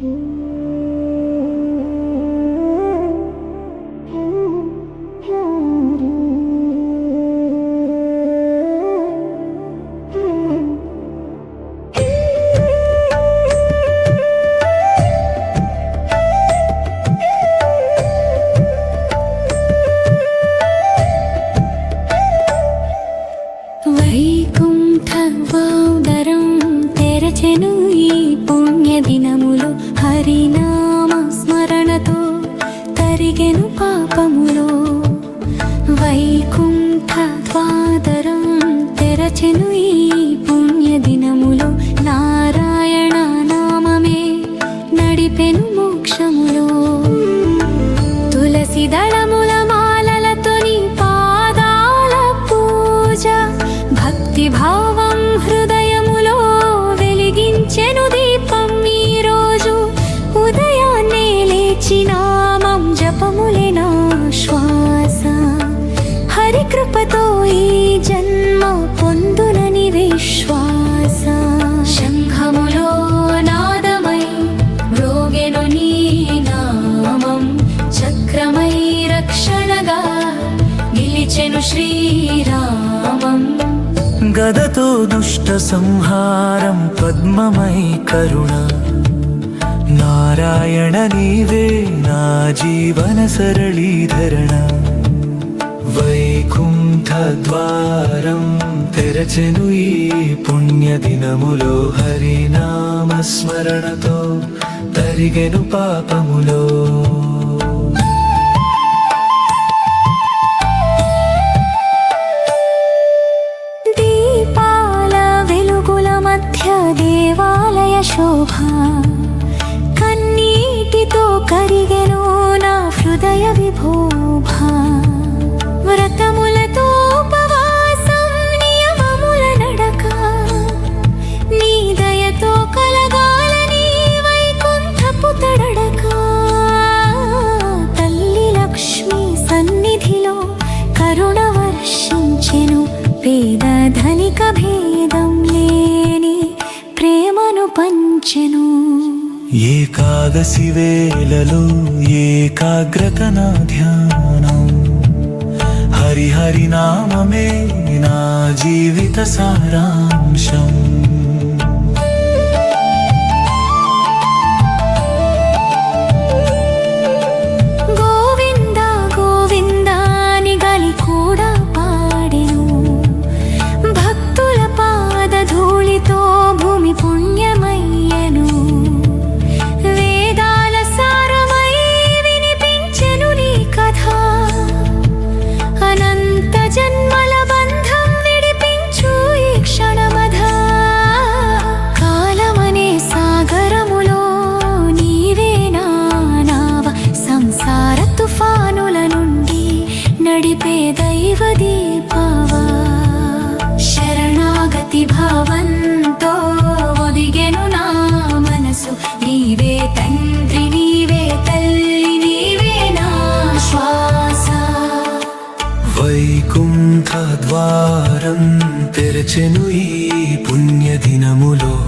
Mm-hmm. పాదరం తెరచెను ఈ ఈ జన్మ పొందునని విశ్వాస. శంఖములో నాదమై మ్రోగెను నీ నామం. చక్రమై రక్షణగా నిలిచెను శ్రీరామం. గదతో దుష్ట సంహారం పద్మమై కరుణ. నారాయణ నీవే నా జీవన సరళీధరణ. వైకుంఠద్వారం తెరచెను ఈ పుణ్యదినములో హరినామస్మరణతో తరిగెను పాపములో. ఏకాదశి వేళలో ఏకాగ్రత నా ధ్యానం హరిహరినామే నా జీవిత సారాంశం. వారం తెరచెను ఈ పుణ్యదినములో.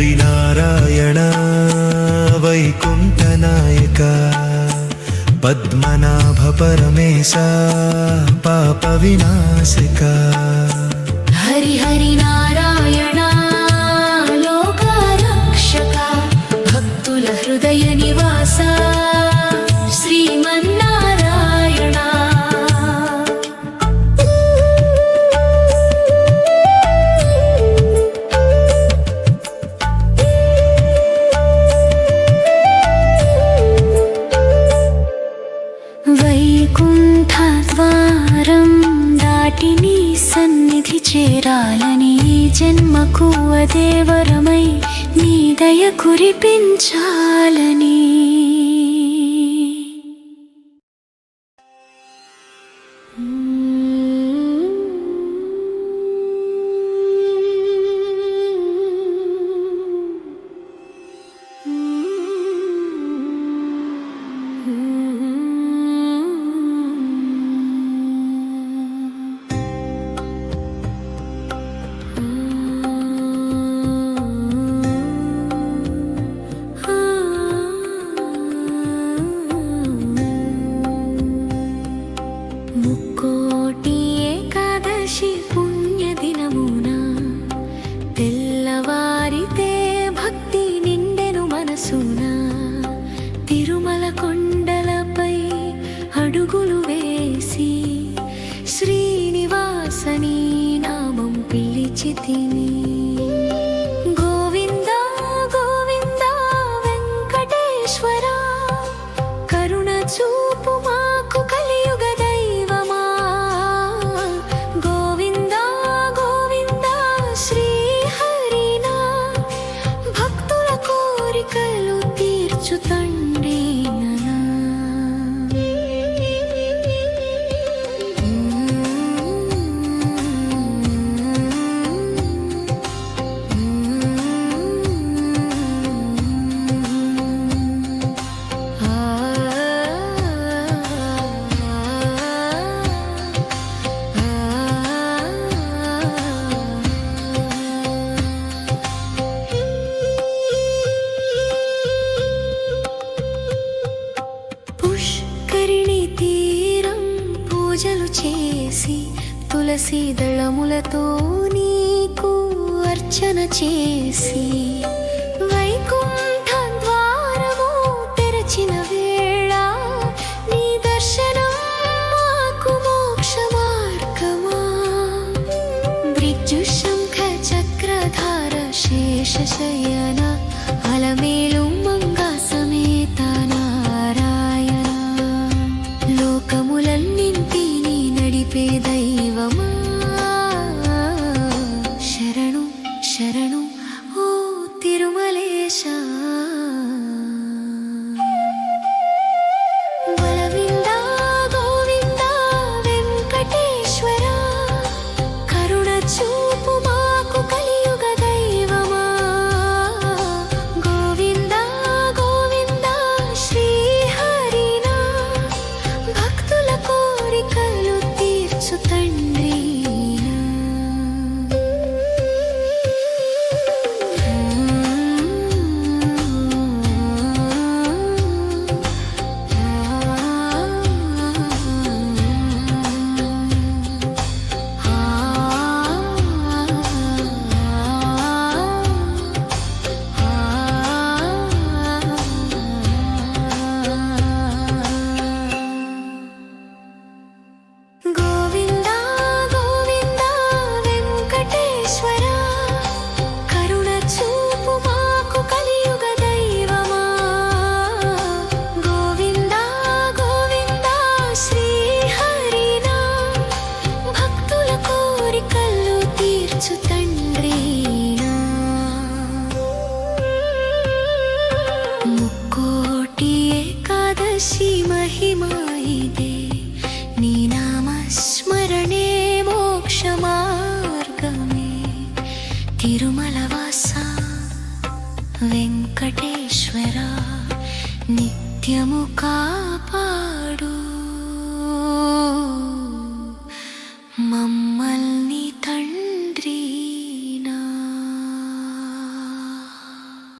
ಹರಿನಾರಾಯಣ वैकुण्ठनायक पद्मनाभ परमेश पापविनाशिका हरिहरिना నాటిని సన్నిధి చేరాలని జన్మకు అదే వరమై నీ దయ కురిపించాలని. తిరుమల కొండలపై అడుగులు వేసి శ్రీనివాసని నామం పిలిచి తిని చేసి తులసి దళములతో నీకు అర్చన చేసి దైవమా? తిరుమల వాస వెంకటేశ్వర నిత్యము కాపాడు.